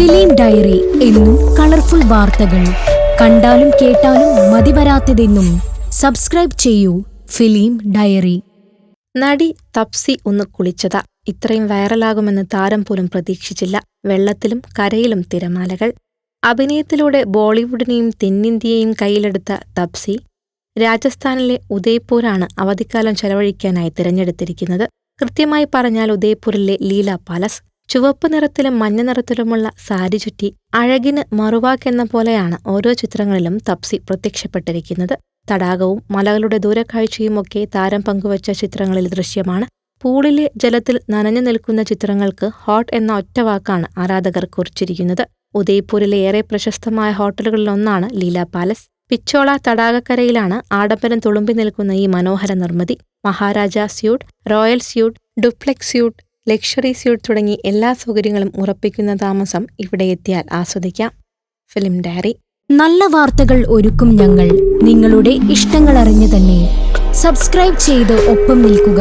Film diary എന്നും colourful വാർത്തകൾ. കണ്ടാലും കേട്ടാലും മതിവരാത്തതെന്നും സബ്സ്ക്രൈബ് ചെയ്യൂ ഫിലിം ഡയറി. നടി തപ്സി ഒന്ന് കുളിച്ചത. ഇത്രയും വൈറലാകുമെന്ന് താരം പോലും പ്രതീക്ഷിച്ചില്ല. വെള്ളത്തിലും കരയിലും തിരമാലകൾ. അഭിനയത്തിലൂടെ ബോളിവുഡിനെയും തെന്നിന്ത്യയെയും കയ്യിലെടുത്ത തപ്സി രാജസ്ഥാനിലെ ഉദയ്പൂരാണ് അവധിക്കാലം ചെലവഴിക്കാനായി തിരഞ്ഞെടുത്തിരിക്കുന്നത്. കൃത്യമായി പറഞ്ഞാൽ ഉദയ്പൂരിലെ ലീല പാലസ് ചുവപ്പ് നിറത്തിലും മഞ്ഞ നിറത്തിലുമുള്ള സാരി ചുറ്റി അഴകിന് മറുവാക്കെന്ന പോലെയാണ് ഓരോ ചിത്രങ്ങളിലും തപ്സി പ്രത്യക്ഷപ്പെട്ടിരിക്കുന്നത്. തടാകവും മലകളുടെ ദൂരക്കാഴ്ചയും ഒക്കെ താരം പങ്കുവച്ച ചിത്രങ്ങളിൽ ദൃശ്യമാണ്. പൂളിലെ ജലത്തിൽ നനഞ്ഞു നിൽക്കുന്ന ചിത്രങ്ങൾക്ക് ഹോട്ട് എന്ന ഒറ്റ വാക്കാണ് ആരാധകർ കുറിച്ചിരിക്കുന്നത്. ഉദയ്പൂരിലെ ഏറെ പ്രശസ്തമായ ഹോട്ടലുകളിലൊന്നാണ് ലീല പാലസ്. പിച്ചോള തടാകക്കരയിലാണ് ആഡംബരം തുളുമ്പി നിൽക്കുന്ന ഈ മനോഹര നിർമ്മിതി. Maharaja suite royal suite duplex suite luxury suite തുടങ്ങി എല്ലാ സൗകര്യങ്ങളും ഉറപ്പിക്കുന്ന താമസം ഇവിടെ എത്തിയാൽ ആസ്വദിക്കാം. ഫിലിം ഡയറി നല്ല വാർത്തകൾ ഒരുക്കും ഞങ്ങൾ. നിങ്ങളുടെ ഇഷ്ടങ്ങൾ അറിഞ്ഞു തന്നെ. സബ്സ്ക്രൈബ് ചെയ്ത് ഒപ്പം നിൽക്കുക.